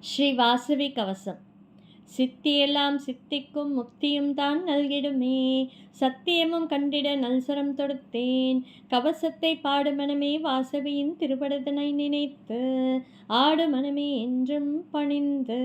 ஸ்ரீ வாசவி கவசம். சித்தியெல்லாம் சித்திக்கும் முக்தியும் தான் நல்கிடுமே. சத்தியமும் கண்டிட நல்சரம் தொடுத்தேன். கவசத்தை பாடு மனமே வாசவியின் திருப்படத்தினை நினைத்து ஆடு மனமே என்றும் பணிந்து.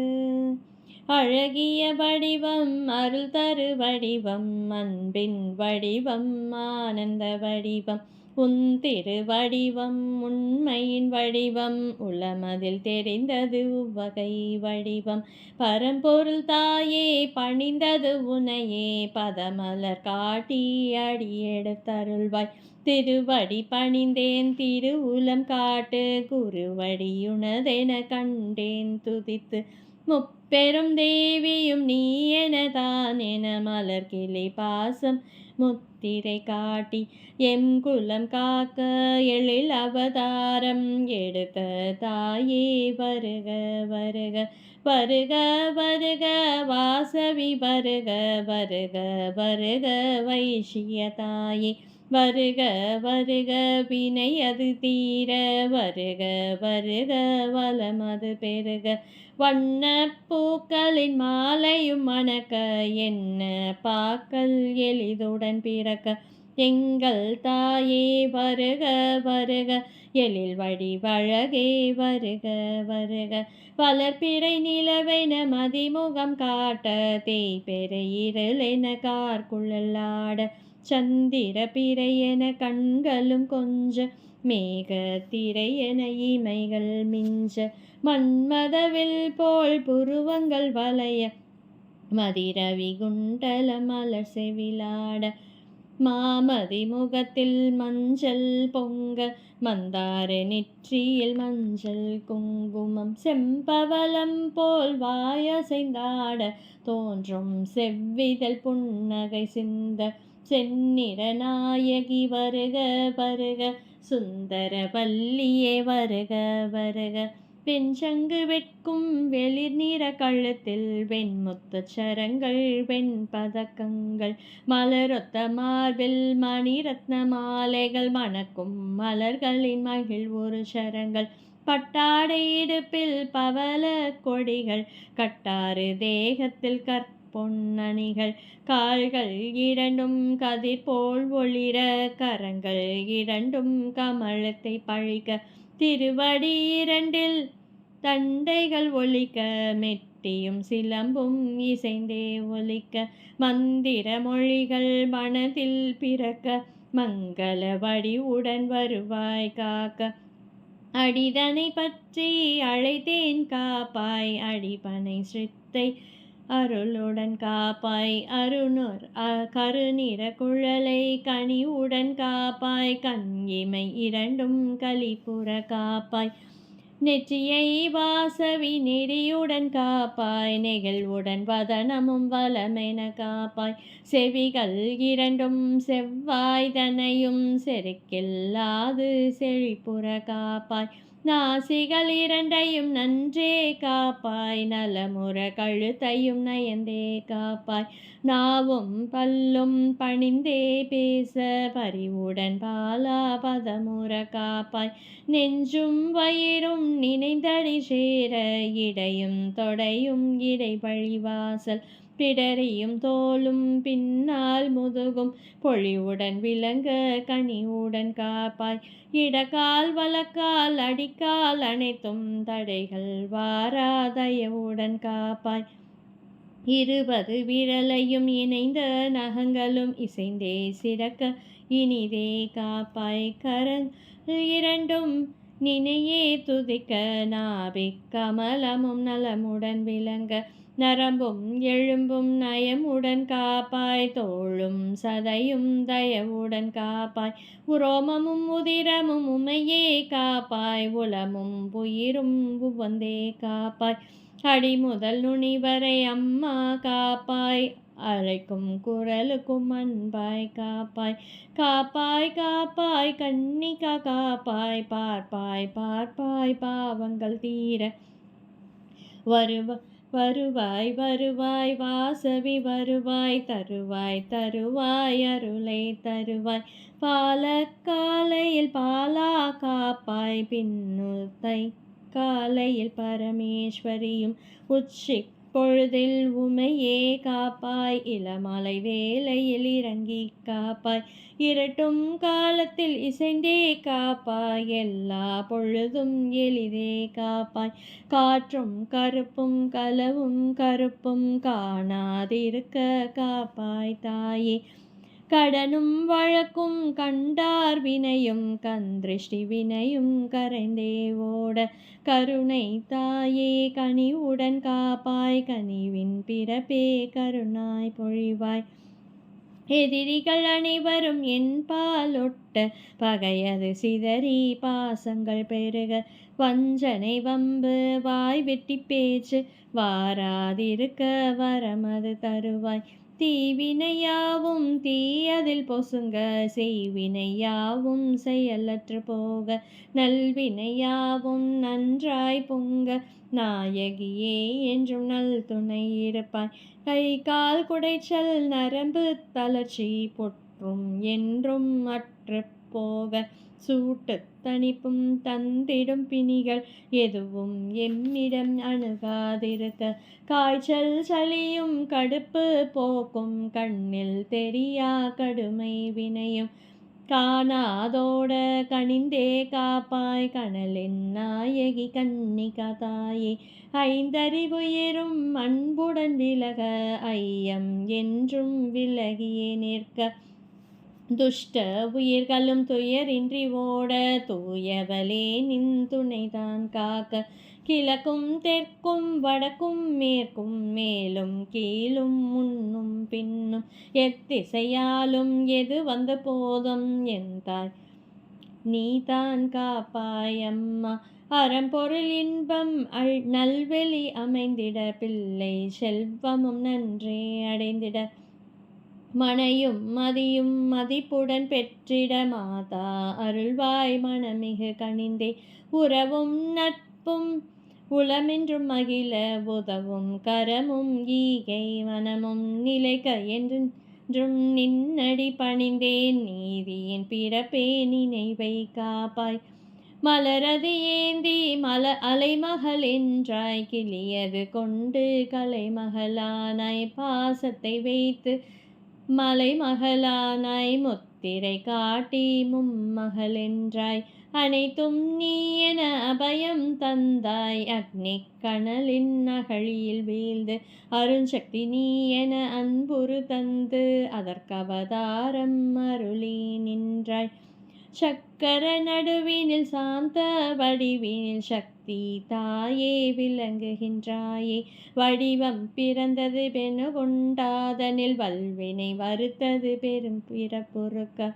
அழகிய வடிவம் அருள் தரு வடிவம் அன்பின் வடிவம் ஆனந்த வடிவம். உன் திருவடிவம் உண்மையின் வடிவம் உளமதில் தெரிந்தது உவ்வகை வடிவம். பரம்பொருள் தாயே பணிந்தது உனையே பதமலர் காட்டி அடியெடுத்தருள்வாய். திருவடி பணிந்தேன் திரு உலம் காட்டு குருவடியுனதென கண்டேன் துதித்து. முப்பெரும் தேவியும் நீ என தான் என மலர் கிளை பாசம் முத்திரை காட்டி எம் குலம் காக்க எழில் அவதாரம் எடுத்த தாயே வருக வருக வருக வருக வாசவி வருக வருக வருக வைஷிய தாயே வருக வருக வினை அது தீர வருக வருக வளமது பெருக. வண்ண பூக்களின் மாலையும் மணக்க என்ன பாக்கல் எளிதுடன் பிறக்க. எங்கள் தாயே வருக வருக எழில் வழி வழகே வருக வருக. வளர்ப்பிறை நிலவென மதிமுகம் காட்ட தேய்பெற இருளென கார்குழலாட சந்திர பிறையென கண்களும் கொஞ்ச மேக திரையென இமைகள் மிஞ்ச மன்மதவில் போல் புருவங்கள் வளைய மதிரவி குண்டல மலர் செவிலாட மாமதி முகத்தில் மஞ்சள் பொங்க மந்தார நெற்றியில் மஞ்சள் குங்குமம் செம்பவலம் போல் வாயசைந்தாட தோன்றும் செவ்விதழ் புன்னகை சிந்த செந்நிற நாயகி வருக வருக சுந்தர பள்ளியே வருக வருக. வெஞ்சங்கு வெட்கும் வெளிர் நீர கழுத்தில் வெண்முத்த சரங்கள் வெண் பதக்கங்கள் மலரொத்த மார்பில் மணிரத்ன மாலைகள் மணக்கும் மலர்களின் மகிழ் ஒரு சரங்கள் பட்டாடை இடுப்பில் பவல கொடிகள் கட்டாறு தேகத்தில் பொன்னணிகள் கால்கள் இரண்டும் கதிர் போல் ஒளிர கரங்கள் இரண்டும் கமலத்தை பழிக்க திருவடி இரண்டில் தண்டைகள் ஒலிக்க மெட்டியும் சிலம்பும் இசைந்தே ஒலிக்க மந்திர மொழிகள் மனதில் பிறக்க மங்கள உடன் வருவாய் காக்க. அடிதனை பற்றி அழைத்தேன் காப்பாய். அடிபனை சித்தை அருளுடன் காப்பாய் அருணர் கருநிற குழலை கனிவுடன் காப்பாய் கண்இமை இரண்டும் கலிப்புற காப்பாய். நெற்றியை வாசவி நெறியுடன் காப்பாய் நெகிழ்வுடன் வதனமும் வளமென காப்பாய். செவிகள் இரண்டும் செவ்வாய்தனையும் செருக்கில்லாது செழிப்புற காப்பாய். நாசிகள் இரண்டையும் நன்றே காப்பாய் நலமுற கழுத்தையும் நயந்தே காப்பாய். நாவும் பல்லும் பணிந்தே பேச பறிவுடன் பாலா பதமுற காப்பாய். நெஞ்சும் வயிறும் நினைந்தடி சேர இடையும் தொடையும் இடை வழிவாசல் பிடரியும் தோலும் பின்னால் முதுகும். பொழிவுடன் விளங்க கனிவுடன் காப்பாய். இடக்கால் வழக்கால் அடிக்கால் அனைத்தும் தடைகள் வாராதயவுடன் காப்பாய். இருபது விரலையும் இணைந்த நகங்களும் இசைந்தே சிறக்க இனிதே காப்பாய். கரன் இரண்டும் நினையே துதிக்க. நாபிக் கமலமும் நலமுடன் விளங்க. நரம்பும் எழும்பும் நயமுடன் காப்பாய் தோளும் சதையும் தயவுடன் காப்பாய். உரோமமும் உதிரமும் உமையே காப்பாய் உளமும் புயிரும் உவந்தே காப்பாய். அடி முதல் நுனி வரை அம்மா காப்பாய் அழைக்கும் குரலுக்கும் அன்பாய் காப்பாய். காப்பாய் காப்பாய் கண்ணிக்கா காப்பாய் பார்ப்பாய் பார்ப்பாய் பாவங்கள் தீர வருவ வருவாய் வருவாய் வாசவி வருவாய் தருவாய் தருவாய் அருளை தருவாய். பாலக்காலையில் பாலா காப்பாய் பின்னுத்தை அதிகாலையில் பரமேஸ்வரியும் உச்சி பொழுதில் உமையே காப்பாய் இளமலை வேலையில் இறங்கி காப்பாய். இரட்டும் காலத்தில் இசைந்தே காப்பாய் எல்லா பொழுதும் எளிதே காப்பாய். காற்றும் கருப்பும் கலவும் கருப்பும் காணாதிருக்க காப்பாய் தாயே. கடனும் வழக்கும் கண்டார் வினையும் கந்திருஷ்டி வினையும் கரைந்தேவோட கருணை தாயே கனிவுடன் காப்பாய் கனிவின் பிறப்பே கருணாய் பொழிவாய். எதிரிகள் அனைவரும் என் பாலொட்ட பகையது சிதறி பாசங்கள் பெருக வஞ்சனை வம்பு வாய் வெட்டி பேச்சு வாராதிருக்க வரமது தருவாய். தீவினையாவும் தீயதில் பொசுங்க செய்வினையாவும் செயலற்று போக நல்வினையாவும் நன்றாய் பொங்க நாயகியே என்றும் நல் துணை இருப்பாய். கை கால் குடைச்சல் நரம்பு தளர்ச்சி பொற்றும் என்றும் அற்று போக சூட்டு தணிப்பும் தந்திடும் பிணிகள் எதுவும் எம்மிடம் அணுகாதிருக்க. காய்ச்சல் சளியும் கடுப்பு போக்கும் கண்ணில் தெரியா கடுமை வினையும். காணாதோட கணிந்தே காப்பாய் கணலின் நாயகி கன்னிகா தாயே. ஐந்தறிவுயிரும் அன்புடன் விலக ஐயம் என்றும் விலகியே நிற்க. துஷ்ட உயிர்களும் துயரின்றி ஓட தூயவலே நின் துணைதான் காக்க. கிழக்கும் தெற்கும் வடக்கும் மேற்கும் மேலும் கீழும் முன்னும் பின்னும் எத்திசையாலும் எது வந்த போதும் என் தாய்? நீதான் காப்பாய் அம்மா. அறம்பொருள் இன்பம் அல் நல்வெளி அமைந்திட பிள்ளை செல்வமும் நன்றே அடைந்திட. மனையும் மதியும் மதிப்புடன் பெற்றிட மாதா அருள்வாய் மனமிகு கணிந்தே உறவும் நட்பும் உளமென்றும் மகிழ உதவும் கரமும் ஈகை மனமும் நிலைக்க என்றும் நின்னடி பணிந்தேன் நீதியின் பிறப்பே நினைவை காப்பாய். மலரது ஏந்தி மல அலைமகள் என்றாய் கிளியது கொண்டு கலைமகளானாய். பாசத்தை வைத்து மலைமகளானாய் முத்திரை காட்டி மும்மகளென்றாய் அனைத்தும் நீ என அபயம் தந்தாய். அக்னி கணலின் நகழியில் வீழ்ந்து அருண்சக்தி நீ என அன்புறு தந்து அதற்கவதாரம் அருளி நின்றாய். சக்கர நடுவினில் சாந்த வடிவினில் சக்தி தாயே விளங்குகின்றாயே. வடிவம் பிறந்தது பெணு கொண்டாதனில் வல்வினை வருத்தது பெரும் பிறப்புறுக்க.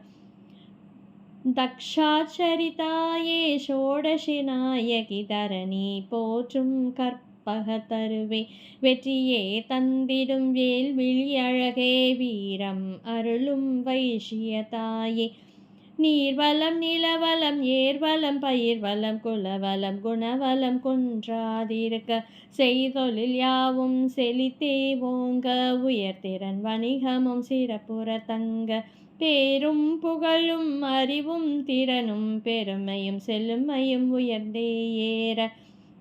தக்ஷாச்சரிதாயே ஷோடசி நாயகி தரணி போற்றும் கற்பக தருவே. வெற்றியே தந்திடும் வேல் விழி அழகே வீரம் அருளும் வைஷிய தாயே. நீர்வளம் நிலவளம் ஏர்வளம் பயிர்வளம் குலவளம் குணவளம் குன்றாதிருக்க செய்தொழில் யாவும் செழித்தே ஓங்க. உயர்திறன் வணிகமும் சிறப்புற தங்க. பேரும் புகழும் அறிவும் திறனும் பெருமையும் செழுமையும் உயர்ந்தே ஏற.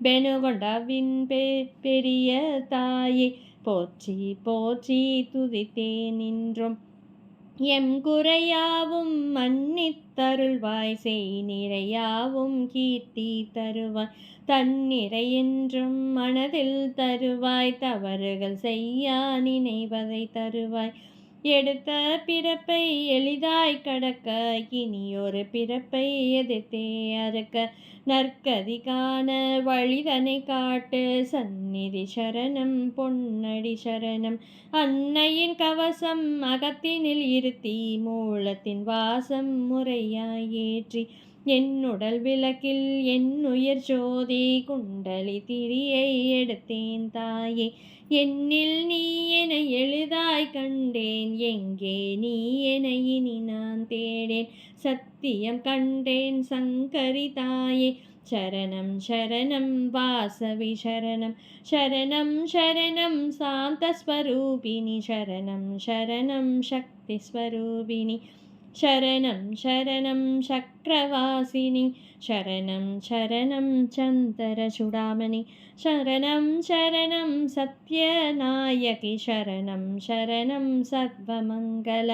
பெனுகொண்டாவின் பெ பெரிய தாயே போற்றி போற்றி துதித்தே நின்றும். எம் குறையாவும் மன்னித்தருள்வாய். செய் நிறையாவும் கீர்த்தி தருவாய். தன்னிறை என்றும் மனதில் தருவாய். தவறுகள் செய்யா நினைவதை தருவாய். எடுத்த பிறப்பை எளிதாய் கடக்க இனியொரு பிறப்பை எதிர்த்தே அறுக்க. நற்கதி காண வழிதனை காட்டு சந்நிதி சரணம் பொன்னடி சரணம். அன்னையின் கவசம் அகத்தினில் இருத்தி மூலத்தின் வாசம் முறையாய் ஏற்றி. என்னுடல் விளக்கில் என் உயிர் ஜோதி குண்டலி திரியை எடுத்தேன் தாயே. என்னில் நீ என எளிதாய் கண்டேன் எங்கே நீ என இனி நான் தேடேன். சத்தியம் கண்டேன் சங்கரி தாயே. சரணம் சரணம் வாசவி சரணம். சரணம் சரணம் சாந்தஸ்வரூபிணி. சரணம் சரணம் சக்தி ശരണം ശരണം ചക്രവാസിനി ശരണം ശരണം ചന്ദരചൂടാമണി ശരണം ശരണം സത്യനായകി ശരണം ശരണം സർവമംഗല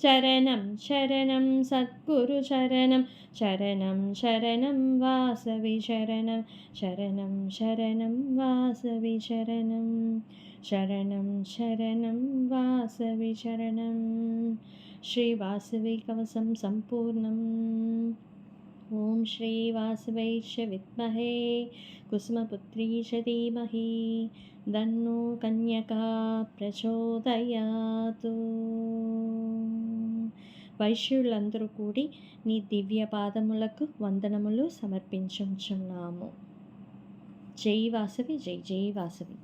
ശരണം ശരണം സദ്ഗുരു ശരണം ശരണം ശരണം വാസവി ശരണം ശരണം ശരണം വാസവി ശരണം ശരണം ശരണം വാസവി ശരണം श्रीवासविकवसं सम्पूर्णम् ॐ श्रीवासवैश्च विद्महे कुसुमपुत्री च धीमहि दन्नो कन्यका ప్రచోదయాతు వైశ్యులందరూ కూడి నీ దివ్య పాదములకు వందనములు సమర్పించుచున్నాము జై వాసవి జై జై వాసవి